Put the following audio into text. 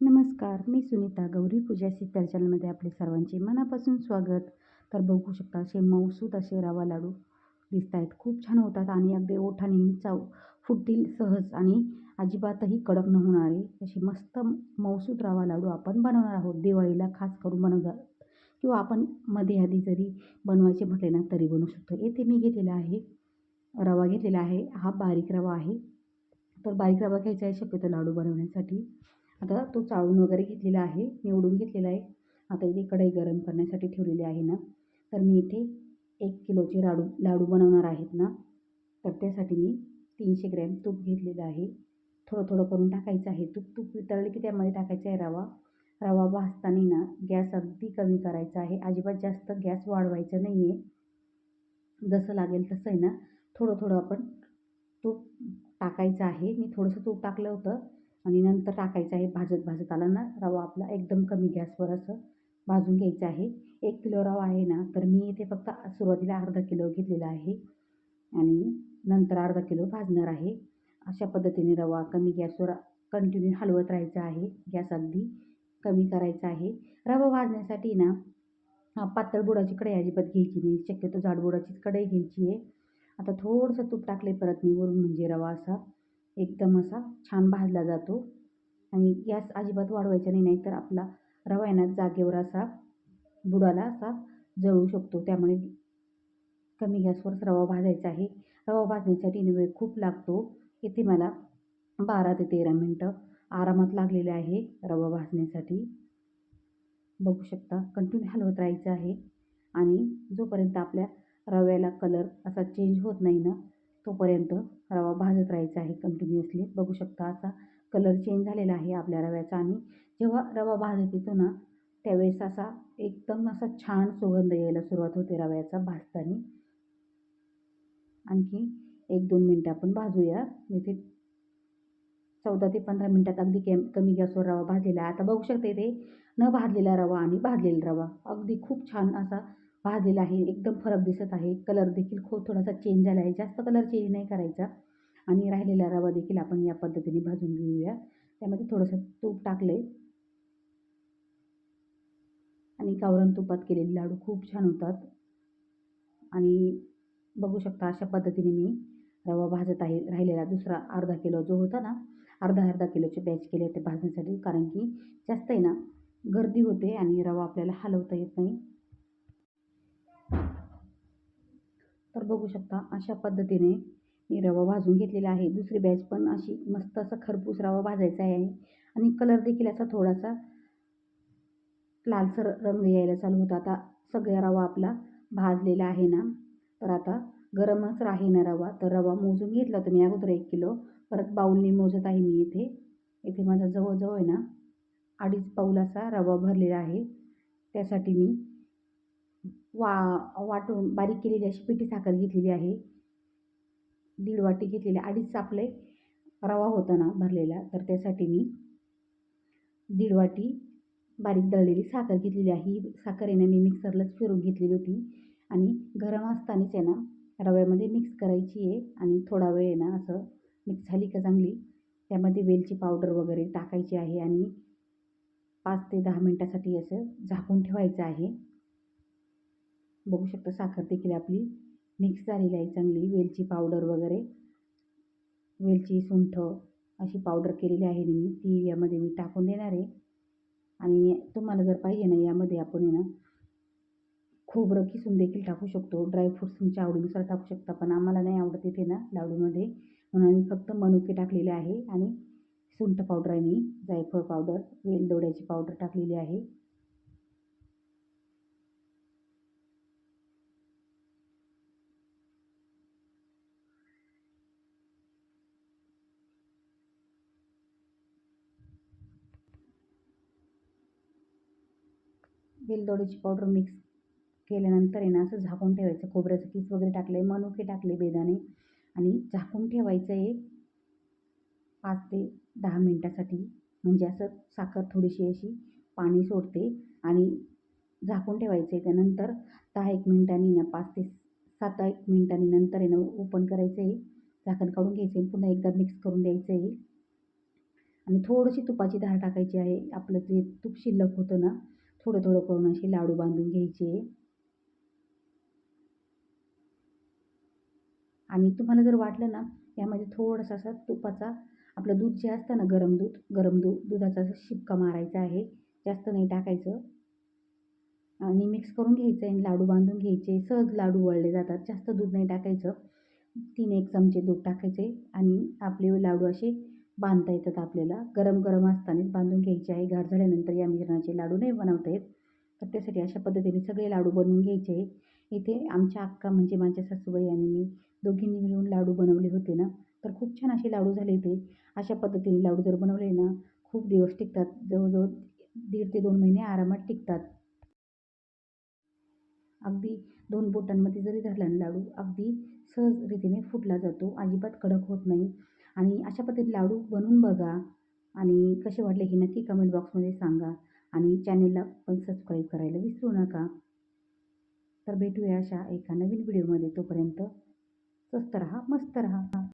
नमस्कार मी सुनीता गौरी. पूजा सीतार चॅनलमध्ये आपले सर्वांचे मनापासून स्वागत. तर बघू शकता असे मऊसूत असे रवा लाडू दिसत आहेत खूप छान होतात आणि अगदी ओठानेही चाव फुटतील सहज आणि अजिबातही कडक न होणारे असे मस्त मऊसूत रवा लाडू आपण बनवणार आहोत. दिवाळीला खास करून बनवतात किंवा आपण मध्ये आधी जरी बनवायचे म्हटले ना तरी बनवू शकतो. येथे मी घेतलेला आहे रवा घेतलेला आहे. हा बारीक रवा आहे. तर बारीक रवा घ्यायचा आहे शक्यतो लाडू बनवण्यासाठी. आता तो चाळून वगैरे घेतलेला आहे निवडून घेतलेला आहे. आता इथे कढई गरम करण्यासाठी ठेवलेली आहे ना. तर मी इथे एक किलोचे लाडू लाडू बनवणार आहेत ना. तर त्यासाठी मी तीनशे ग्रॅम तूप घेतलेलं आहे. थोडं थोडं करून टाकायचं आहे. तूप तूप वितळलं की त्यामध्ये टाकायचं आहे रवा. रवा भाजताना ना गॅस अगदी कमी करायचा आहे. अजिबात जास्त गॅस वाढवायचा नाही आहे जसं लागेल तसं आहे ना. थोडं थोडं आपण तूप टाकायचं आहे. मी थोडंसं तूप टाकलं होतं. आणि नंतर टाकायचं आहे भाजत भाजत आला ना रवा आपला एकदम कमी गॅसवर असं भाजून घ्यायचं आहे. एक किलो रवा आहे ना तर मी इथे फक्त सुरुवातीला अर्धा किलो घेतलेला आहे आणि नंतर अर्धा किलो भाजणार आहे. अशा पद्धतीने रवा कमी गॅसवर कंटिन्यू हलवत राहायचं आहे. गॅस अगदी कमी करायचा आहे. रवा भाजण्यासाठी ना पातळ बुडाची कढई अजिबात घ्यायची नाही. शक्यतो जाड बुडाचीच कढई घ्यायची आहे. आता थोडंसं तूप टाकले परत मी वरून म्हणजे रवा असा एकदम असा छान भाजला जातो. आणि गॅस अजिबात वाढवायचा नाही नाहीतर आपला रवा आहे ना जागेवर असा बुडाला असा जळू शकतो. त्यामुळे कमी गॅसवरच रवा भाजायचा आहे. रवा भाजण्यासाठी वेळ खूप लागतो. इथे मला बारा ते तेरा मिनटं आरामात लागलेले आहे रवा भाजण्यासाठी. बघू शकता कंटिन्यू हलवत राहायचं आहे. आणि जोपर्यंत आपल्या रव्याला कलर असा चेंज होत नाही ना तोपर्यंत रवा भाजत राहायचा आहे कंटिन्युअसली बघू शकता असा कलर चेंज झालेला आहे आपल्या रव्याचा आणि जेव्हा रवा भाजत येतो ना त्यावेळेस असा एकदम असा छान सुगंध यायला सुरुवात होते रव्याचा भाजताना. आणखी एक दोन मिनटं आपण भाजूया. इथे चौदा ते पंधरा मिनटात अगदी कॅम कमी गॅसवर रवा भाजलेला आहे. आता बघू शकते ते न भाजलेला रवा आणि भाजलेला रवा. अगदी खूप छान असा भाजलेला आहे. एकदम फरक दिसत आहे. कलर देखील खूप थोडासा चेंज झाला आहे. जास्त कलर चेंज नाही करायचा. आणि राहिलेला रवा देखील आपण या पद्धतीने भाजून घेऊया. त्यामध्ये थोडंसं तूप टाकले आणि कावरण तुपात केलेले लाडू खूप छान होतात. आणि बघू शकता अशा पद्धतीने मी रवा भाजत आहे. राहिलेला दुसरा अर्धा किलो जो होता ना अर्धा अर्धा किलोचे बॅच केले होते भाजण्यासाठी. कारण की जास्त आहे ना गर्दी होते आणि रवा आपल्याला हलवता येत नाही. तर बघू शकता अशा पद्धतीने मी रवा भाजून घेतलेला आहे. दुसरी बॅच पण अशी मस्त असा खरपूस रवा भाजायचा आहे. आणि कलर देखील असा थोडासा लालसर रंग यायला चालू होता. आता सगळा रवा आपला भाजलेला आहे ना. तर आता गरमच राही ना रवा. तर रवा मोजून घेतला होता मी अगोदर एक किलो. परत बाऊलने मोजत आहे मी इथे. इथे माझा जवळजवळ आहे ना अडीच पाऊल असा रवा भरलेला आहे. त्यासाठी मी वा वाटून बारीक केलेली अशी पिठी साखर घेतलेली आहे. दीड वाटी घेतलेली अडीच आपले रवा होता ना भरलेला तर त्यासाठी मी दीड वाटी बारीक दळलेली साखर घेतलेली आहे. ही साखर आहे ना मी मिक्सरलाच फिरून घेतलेली होती. आणि गरम असतानाच आहे ना रव्यामध्ये मिक्स करायची आहे आणि थोडा वेळ आहे ना असं मिक्स झाली का चांगली त्यामध्ये वेलची पावडर वगैरे टाकायची आहे आणि पाच ते दहा मिनटासाठी असं झाकून ठेवायचं आहे. बघू शकता साखर देखील आपली मिक्स झालेली आहे चांगली वेलची पावडर वगैरे. वेलची सुंठ अशी पावडर केलेली आहे मी ती यामध्ये मी टाकून देणार आहे. आणि तुम्हाला जर पाहिजे ना यामध्ये आपण आहे ना खोबरं किसून देखील टाकू शकतो. ड्रायफ्रूट्स तुमच्या आवडीनुसार टाकू शकता पण आम्हाला नाही आवडत इथे ना लाडूमध्ये. म्हणून आम्ही फक्त मनुके टाकलेले आहे आणि सुंठ पावडर आणि जायफळ पावडर वेलदोड्याची पावडर टाकलेली आहे. वेलदोडीची पावडर मिक्स केल्यानंतर आहे ना असं झाकून ठेवायचं. खोबऱ्याचं किस वगैरे टाकले मनुके टाकले बेदाणे. आणि झाकून ठेवायचं आहे पाच ते दहा मिनटासाठी. म्हणजे असं साखर थोडीशी अशी पाणी सोडते आणि झाकून ठेवायचं आहे त्यानंतर दहा एक मिनटांनी ना पाच ते सात एक मिनटांनी नंतर आहे ना ओपन करायचं आहे झाकण काढून घ्यायचं आहे पुन्हा एकदा मिक्स करून द्यायचं आहे आणि थोडीशी तुपाची धार टाकायची आहे. आपलं जे तूप शिल्लक होतं ना थोडं थोडं करून असे लाडू बांधून घ्यायचे. आणि तुम्हाला जर वाटलं ना यामध्ये थोडंसं असं तुपाचा आपलं दूध जे असतं ना गरम दूध गरम दूध दुधाचा असं शिपका मारायचा आहे. जास्त नाही टाकायचं. आणि मिक्स करून घ्यायचं आणि लाडू बांधून घ्यायचे. सहज लाडू वळले जातात. जास्त दूध नाही टाकायचं. तीन एक चमचे दूध टाकायचे आणि आपले लाडू असे बांधता येतात आपल्याला. गरम गरम असतानाच बांधून घ्यायचे आहे. गार झाल्यानंतर या मिश्रणाचे लाडू नाही बनवता येत तर त्यासाठी अशा पद्धतीने सगळे लाडू बनवून घ्यायचे आहे. इथे आमच्या अक्का म्हणजे माझ्या सासूबाई आणि मी दोघींनी मिळून लाडू बनवले होते ना. तर खूप छान असे लाडू झाले ते अशा पद्धतीने लाडू जर बनवले ना खूप दिवस टिकतात. जवळजवळ दीड ते दोन महिने आरामात टिकतात. अगदी दोन बोटांमध्ये जरी धरला लाडू अगदी सहज रीतीने फुटला जातो. अजिबात कडक होत नाही. आणि अशा पद्धतीने लाडू बनवून बघा आणि कसे वाटले हे नक्की कमेंट बॉक्समध्ये सांगा आणि चॅनेलला पण सबस्क्राईब करायला विसरू नका. तर भेटूया अशा एका नवीन व्हिडिओमध्ये तोपर्यंत स्वस्त रहा मस्त रहा.